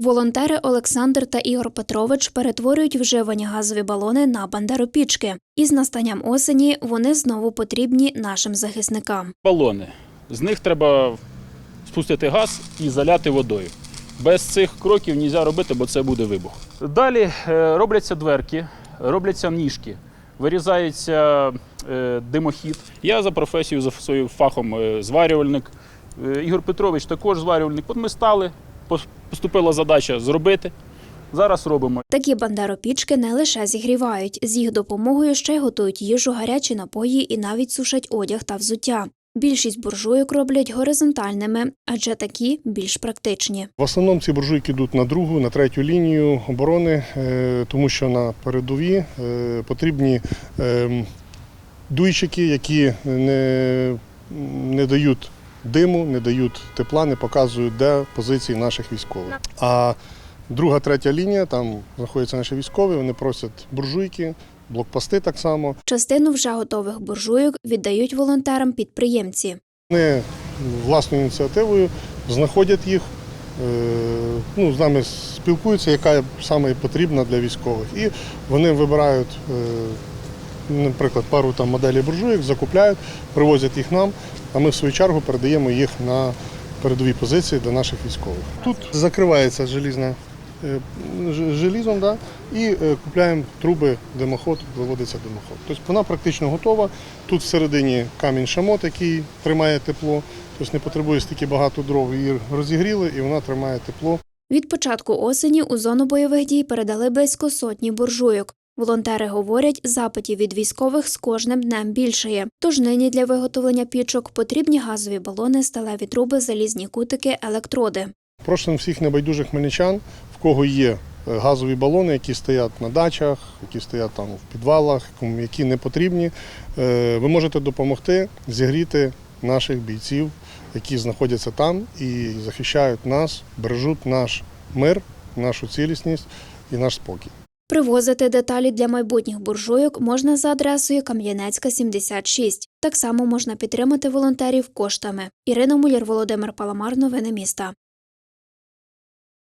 Волонтери Олександр та Ігор Петрович перетворюють вживані газові балони на бандеропічки. І з настанням осені вони знову потрібні нашим захисникам. балони. З них треба спустити газ і заляти водою. Без цих кроків не можна робити, бо це буде вибух. Далі е, робляться дверки, робляться ніжки, вирізається е, димохід. Я за професією, за своїм фахом е, зварювальник. Ігор Петрович також зварювальник. От ми стали, поступила задача зробити. Зараз робимо. Такі бандеропічки не лише зігрівають, з їх допомогою ще й готують їжу, гарячі напої і навіть сушать одяг та взуття. Більшість буржуйок роблять горизонтальними, адже такі більш практичні. В основному ці буржуйки йдуть на другу, на третю лінію оборони, е, тому що на передові е, потрібні е, дуйчики, які не, не дають диму, не дають тепла, не показують, де позиції наших військових. А друга, третя лінія, там знаходяться наші військові, вони просять буржуйки, блокпости так само. Частину вже готових буржуйок віддають волонтерам підприємці. Вони власною ініціативою знаходять їх, е, ну, з нами спілкуються, яка саме потрібна для військових. І вони вибирають, е, наприклад, пару там моделей буржуйок, закупляють, привозять їх нам, а ми в свою чергу передаємо їх на передові позиції для наших військових. Тут закривається желізна. е, Желізом, да, і е, купляємо труби, димоход, виводиться димоход. Тобто вона практично готова. Тут всередині камінь шамот, який тримає тепло, тобто не потребує стільки багато дров. Її розігріли і вона тримає тепло. Від початку осені у зону бойових дій передали близько сотні буржуйок. Волонтери говорять, запитів від військових з кожним днем більшає. Тож нині для виготовлення пічок потрібні газові балони, сталеві труби, залізні кутики, електроди. Просимо всіх небайдужих хмельничан, в кого є е, газові балони, які стоять на дачах, які стоять там в підвалах, які не потрібні. е, Ви можете допомогти зігріти наших бійців, які знаходяться там і захищають нас, бережуть наш мир, нашу цілісність і наш спокій. Привозити деталі для майбутніх буржуйок можна за адресою Кам'янецька, 76. Так само можна підтримати волонтерів коштами. Ірина Муляр, Володимир Паламар. Новини міста.